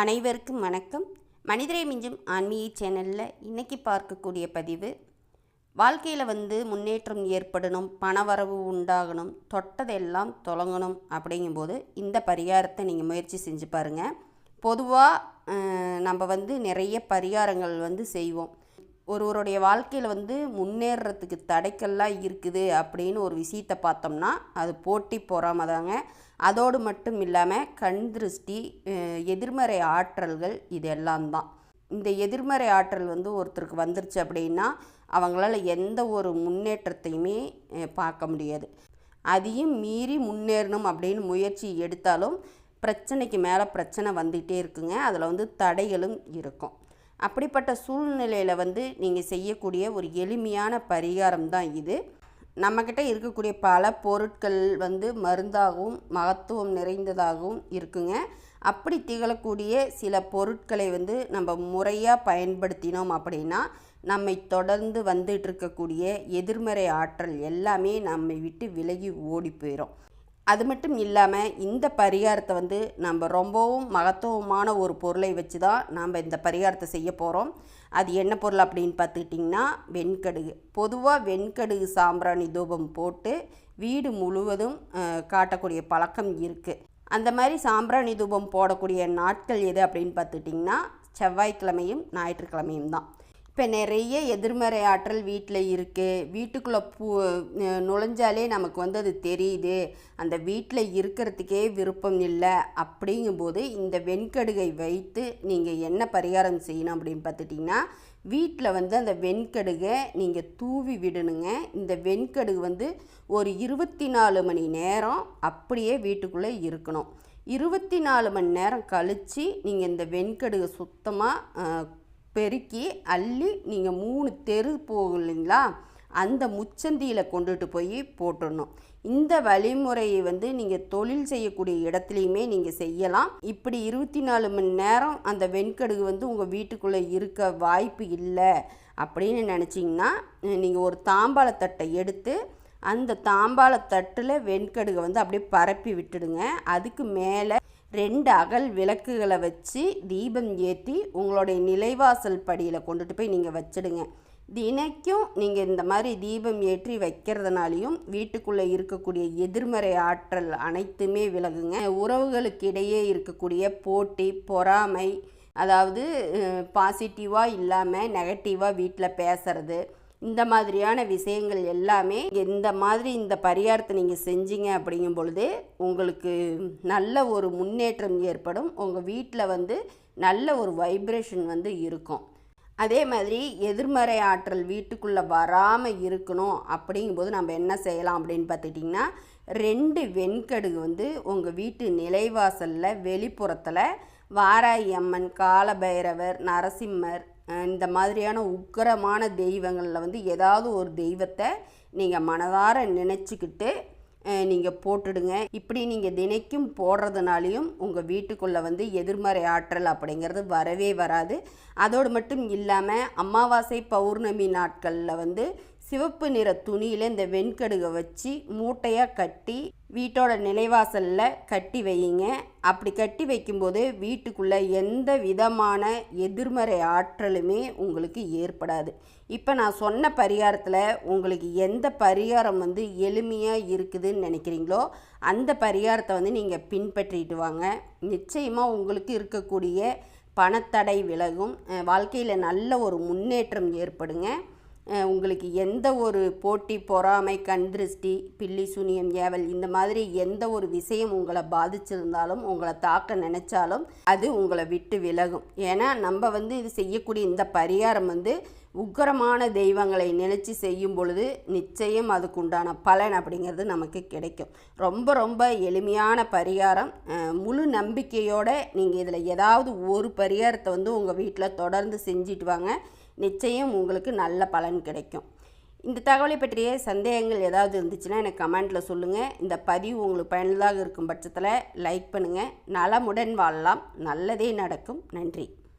அனைவருக்கும் வணக்கம். மனிதரை மிஞ்சும் ஆன்மீக சேனலில் இன்றைக்கி பார்க்கக்கூடிய பதிவு வாழ்க்கையில் வந்து முன்னேற்றம் ஏற்படணும் பணவரவு உண்டாகணும் தொட்டதெல்லாம் தொடங்கணும் அப்படிங்கும்போது இந்த பரிகாரத்தை நீங்கள் முயற்சி செஞ்சு பாருங்கள் பொதுவாக நம்ம வந்து நிறைய பரிகாரங்கள் வந்து செய்வோம். ஒருவருடைய வாழ்க்கையில் வந்து முன்னேறத்துக்கு தடைக்கல்லாம் இருக்குது அப்படின்னு ஒரு விஷயத்தை பார்த்தோம்னா அது போட்டி பொறாம தாங்க அதோடு மட்டும் இல்லாமல் கண் திருஷ்டி எதிர்மறை ஆற்றல்கள் இதெல்லாம் தான் இந்த எதிர்மறை ஆற்றல் வந்து ஒருத்தருக்கு வந்துருச்சு அப்படின்னா அவங்களால எந்த ஒரு முன்னேற்றத்தையுமே பார்க்க முடியாது. அதையும் மீறி முன்னேறணும் அப்படின்னு முயற்சி எடுத்தாலும் பிரச்சனைக்கு மேலே பிரச்சனை வந்துகிட்டே இருக்குங்க. அதில் வந்து தடைகளும் இருக்கும். அப்படிப்பட்ட சூழ்நிலையில் வந்து நீங்கள் செய்யக்கூடிய ஒரு எளிமையான பரிகாரம் தான் இது. நம்மக்கிட்ட இருக்கக்கூடிய பல பொருட்கள் வந்து மருந்தாகவும் மகத்துவம் நிறைந்ததாகவும் இருக்குங்க. அப்படி திகழக்கூடிய சில பொருட்களை வந்து நம்ம முறையாக பயன்படுத்தினோம் அப்படின்னா நம்மை தொடர்ந்து வந்துட்டு இருக்கக்கூடிய எதிர்மறை ஆற்றல் எல்லாமே நம்மை விட்டு விலகி ஓடி போயிடும் அது மட்டும் இல்லாமல் இந்த பரிகாரத்தை வந்து நம்ம ரொம்பவும் மகத்துவமான ஒரு பொருளை வச்சு தான் நாம் இந்த பரிகாரத்தை செய்ய போகிறோம் அது என்ன பொருள் அப்படின்னு பார்த்துக்கிட்டிங்கன்னா வெண்கடுகு. பொதுவாக வெண்கடுகு சாம்பிராணி தூபம் போட்டு வீடு முழுவதும் காட்டக்கூடிய பழக்கம் இருக்குது அந்த மாதிரி சாம்பிராணி தூபம் போடக்கூடிய நாட்கள் எது அப்படின்னு பார்த்துக்கிட்டிங்கன்னா செவ்வாய்க்கிழமையும் ஞாயிற்றுக்கிழமையும் தான். இப்போ நிறைய எதிர்மறை ஆற்றல் வீட்டில் இருக்குது வீட்டுக்குள்ளே பூ நுழைஞ்சாலே நமக்கு வந்து அது தெரியுது. அந்த வீட்டில் இருக்கிறதுக்கே விருப்பம் இல்லை அப்படிங்கும்போது இந்த வெண்கடுகை வைத்து நீங்கள் என்ன பரிகாரம் செய்யணும் அப்படின்னு பார்த்துட்டிங்கன்னா வீட்டில் வந்து அந்த வெண்கடுகை நீங்கள் தூவி விடணுங்க. இந்த வெண்கடுகு வந்து ஒரு இருபத்தி நாலு மணி நேரம் அப்படியே வீட்டுக்குள்ளே இருக்கணும். இருபத்தி நாலு மணி நேரம் கழித்து நீங்கள் இந்த வெண்கடுகை சுத்தமாக பெருக்கி அள்ளி நீங்கள் மூணு தெரு போகும் இல்லைங்களா? அந்த முச்சந்தியில் கொண்டுட்டு போய் போட்டுடணும் இந்த வழிமுறையை வந்து நீங்கள் தொழில் செய்யக்கூடிய இடத்துலையுமே நீங்கள் செய்யலாம். இப்படி இருபத்தி நாலு மணி நேரம் அந்த வெண்கடுகு வந்து உங்கள் வீட்டுக்குள்ளே இருக்க வாய்ப்பு இல்லை அப்படின்னு நினச்சிங்கன்னா நீங்கள் ஒரு தாம்பாளத்தட்டை எடுத்து அந்த தாம்பாளத்தட்டில் வெண்கடுகை வந்து அப்படியே பரப்பி விட்டுடுங்க. அதுக்கு மேலே ரெண்டு அகல் விளக்குகளை வச்சு தீபம் ஏற்றி உங்களுடைய நிலைவாசல் படியில் கொண்டுட்டு போய் நீங்கள் வச்சிடுங்க. தினைக்கும் நீங்கள் இந்த மாதிரி தீபம் ஏற்றி வைக்கிறதுனாலையும் வீட்டுக்குள்ளே இருக்கக்கூடிய எதிர்மறை ஆற்றல் அனைத்துமே விலகுங்க. உறவுகளுக்கு இடையே இருக்கக்கூடிய போட்டி பொறாமை அதாவது பாசிட்டிவாக இல்லாமல் நெகட்டிவாக வீட்டில் பேசுறது இந்த மாதிரியான விஷயங்கள் எல்லாமே இந்த மாதிரி இந்த பரிகாரத்தை நீங்கள் செஞ்சீங்க அப்படிங்கும் பொழுது உங்களுக்கு நல்ல ஒரு முன்னேற்றம் ஏற்படும். உங்கள் வீட்டில் வந்து நல்ல ஒரு வைப்ரேஷன் வந்து இருக்கும். அதே மாதிரி எதிர்மறை ஆற்றல் வீட்டுக்குள்ளே வராமல் இருக்கணும் அப்படிங்கும்போது நம்ம என்ன செய்யலாம் அப்படின்னு பார்த்துக்கிட்டிங்கன்னா ரெண்டு வெண்கடுகு வந்து உங்கள் வீட்டு நிலைவாசலில் வெளிப்புறத்தில் வாராயி அம்மன் காலபைரவர் நரசிம்மர் இந்த மாதிரியான உக்கிரமான தெய்வங்களில் வந்து ஏதாவது ஒரு தெய்வத்தை நீங்கள் மனதார நினச்சிக்கிட்டு நீங்கள் போட்டுடுங்க. இப்படி நீங்கள் தினைக்கும் போடுறதுனாலையும் உங்கள் வீட்டுக்குள்ளே வந்து எதிர்மறை ஆற்றல் அப்படிங்கிறது வரவே வராது. அதோடு மட்டும் இல்லாமல் அமாவாசை பௌர்ணமி நாட்களில் வந்து சிவப்பு நிற துணியில் இந்த வெண்கடுகை வச்சு மூட்டையாக கட்டி வீட்டோட நிலைவாசலில் கட்டி வையுங்க. அப்படி கட்டி வைக்கும்போது வீட்டுக்குள்ளே எந்த விதமான எதிர்மறை ஆற்றலுமே உங்களுக்கு ஏற்படாது. இப்போ நான் சொன்ன பரிகாரத்தில் உங்களுக்கு எந்த பரிகாரம் வந்து எளிமையாக இருக்குதுன்னு நினைக்கிறீங்களோ அந்த பரிகாரத்தை வந்து நீங்கள் பின்பற்றிட்டு வாங்க. நிச்சயமாக உங்களுக்கு இருக்கக்கூடிய பணத்தடை விலகும். வாழ்க்கையில் நல்ல ஒரு முன்னேற்றம் ஏற்படுங்க. உங்களுக்கு எந்த ஒரு போட்டி பொறாமை கண் திருஷ்டி பில்லி சூனியம் ஏவல் இந்த மாதிரி எந்த ஒரு விஷயம் உங்களை பாதிச்சிருந்தாலும் உங்களை தாக்க நினைச்சாலும் அது உங்களை விட்டு விலகும். ஏன்னா நம்ம வந்து இது செய்யக்கூடிய இந்த பரிகாரம் வந்து உக்கரமான தெய்வங்களை நினச்சி செய்யும் பொழுது நிச்சயம் அதுக்குண்டான பலன் அப்படிங்கிறது நமக்கு கிடைக்கும். ரொம்ப ரொம்ப எளிமையான பரிகாரம். முழு நம்பிக்கையோடு நீங்கள் இதில் ஏதாவது ஒரு பரிகாரத்தை வந்து உங்கள் வீட்டில் தொடர்ந்து செஞ்சுட்டு வாங்க. நிச்சயம் உங்களுக்கு நல்ல பலன் கிடைக்கும். இந்த தகவலை பற்றிய சந்தேகங்கள் ஏதாவது இருந்துச்சுன்னா எனக்கு கமெண்ட்டில் சொல்லுங்கள் இந்த பதிவு உங்களுக்கு பயனுள்ளதாக இருக்கும் பட்சத்தில் லைக் பண்ணுங்கள் நலமுடன் வாழலாம். நல்லதே நடக்கும். நன்றி.